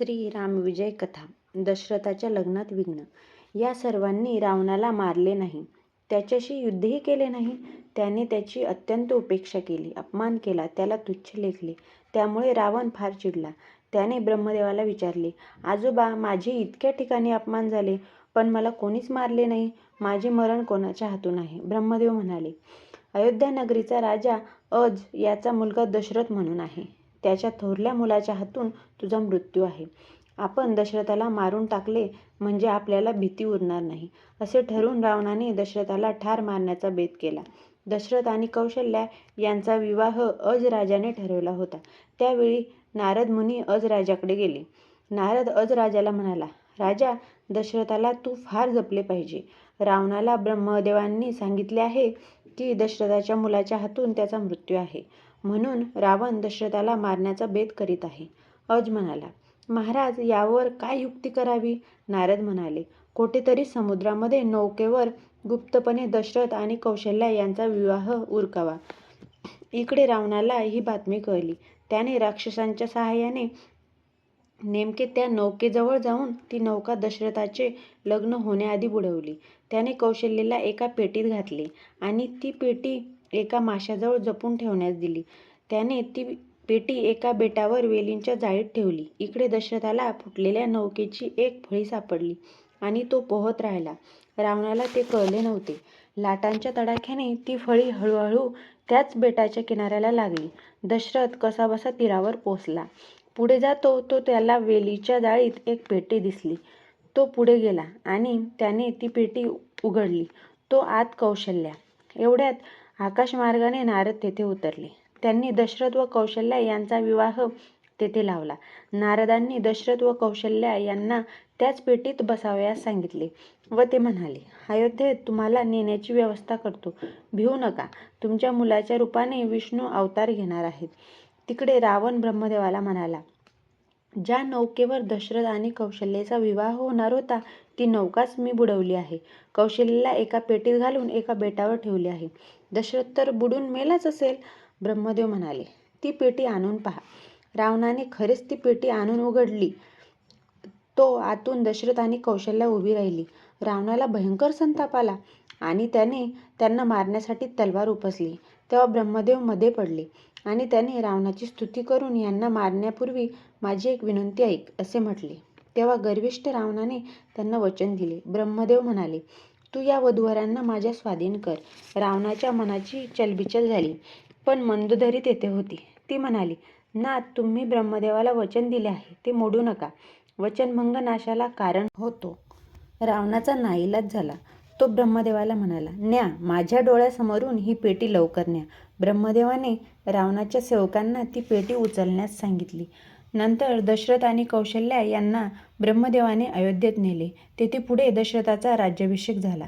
श्री रामविजय कथा दशरथाच्या लग्नात विघ्न. या सर्वांनी रावणाला मारले नाही. त्याच्याशी युद्धही केले नाही. त्याने त्याची अत्यंत उपेक्षा केली अपमान केला त्याला तुच्छ लेखले. त्यामुळे रावण फार चिडला. त्याने ब्रह्मदेवाला विचारले आजोबा माझे इतक्या ठिकाणी अपमान झाले पण मला कोणीच मारले नाही? माझे मरण कोणाच्या हातून आहे? ब्रह्मदेव म्हणाले अयोध्या नगरीचा राजा अज याचा मुलगा दशरथ म्हणून आहे. त्याच्या थोरल्या मुलाच्या हातून तुझा मृत्यू आहे. आपण दशरथाला मारून टाकले म्हणजे आपल्याला भीती उरणार नाही असे ठरवून रावणाने दशरथाला ठार मारण्याचा बेत केला. दशरथ आणि कौशल्या यांचा विवाह अज राजाने ठरवला होता. त्यावेळी नारद मुनी अज राजाकडे गेले. नारद अज राजाला म्हणाला राजा दशरथाला तू फार जपले पाहिजे. रावणाला ब्रह्मदेवांनी सांगितले आहे की दशरथाच्या मुलाच्या हातून त्याचा मृत्यू आहे. म्हणून रावण दशरथाला मारण्याचा बेत करीत आहे. अज म्हणाला महाराज यावर काय युक्ती करावी? नारद म्हणाले कोठेतरी समुद्रामध्ये नौकेवर गुप्तपणे दशरथ आणि कौशल्या यांचा विवाह उरकावा. इकडे रावणाला ही बातमी कळली. त्याने राक्षसांच्या सहाय्याने नेमके त्या नौकेजवळ जाऊन ती नौका दशरथाचे लग्न होण्याआधी बुडवली. त्याने कौशल्येला एका पेटीत घातले आणि ती पेटी एका माशाजवळ जपून ठेवण्यास दिली. त्याने ती पेटी एका बेटावर वेलींच्या जाळीत ठेवली. इकडे दशरथाला फुटलेल्या नौकेची एक फळी सापडली आणि तो पोहत राहिला. रावणाला ते कळले नव्हते. लाटांच्या तडाख्याने ती फळी हळूहळू त्याच बेटाच्या किनाऱ्याला लागली. दशरथ कसाबसा तीरावर पोचला पुढे जातो तो त्याला वेलीच्या जाळीत एक पेटी दिसली. तो पुढे गेला आणि त्याने ती पेटी उघडली. तो आत कौशल्या. एवढ्यात आकाशमार्गाने नारद तेथे उतरले. त्यांनी दशरथ व कौशल्या यांचा विवाह तेथे लावला. नारदांनी दशरथ व कौशल्या यांना त्याच पेटीत बसावयास सांगितले व ते म्हणाले अयोध्येत तुम्हाला नेण्याची व्यवस्था करतो. भिवू नका. तुमच्या मुलाच्या रूपाने विष्णू अवतार घेणार आहेत. तिकडे रावण ब्रह्मदेवाला म्हणाला ज्या नौकेवर दशरथ आणि कौशल्याचा विवाह होणार होता ती नौकाच मी बुडवली आहे. कौशल्याला एका पेटीत घालून एका बेटावर ठेवली आहे. दशरथ तर बुडून मेलाच असेल ब्रह्मदेव म्हणाले. ती पेटी आणून पहा. रावणाने खरेच ती पेटी आणून उघडली. तो आतून दशरथ आणि कौशल्या उभी राहिली. रावणाला भयंकर संताप आला आणि त्याने त्यांना मारण्यासाठी तलवार उपसली. तेव्हा ब्रह्मदेवमध्ये पडले. आणि त्याने रावणाची स्तुती करून यांना मारण्यापूर्वी माझी एक विनंती ऐक असे म्हटले. तेव्हा गर्विष्ठ रावणाने त्यांना वचन दिले. ब्रह्मदेव म्हणाले तू या वधूवरांना माझ्या स्वाधीन कर. रावणाच्या मनाची चलबिचल झाली पण मंदोदरी तेथे होती. ती म्हणाली ना तुम्ही ब्रह्मदेवाला वचन दिले आहे ते मोडू नका. वचनभंग नाशाला कारण होतो. रावणाचा नाईलाज झाला. तो ब्रह्मदेवाला म्हणाला न्या माझ्या डोळ्यासमोरून ही पेटी लवकर न्या. ब्रह्मदेवाने रावणाच्या सेवकांना ती पेटी उचलण्यास सांगितली. नंतर दशरथ आणि कौशल्या यांना ब्रह्मदेवाने अयोध्येत नेले. तेथे पुढे दशरथाचा राज्याभिषेक झाला.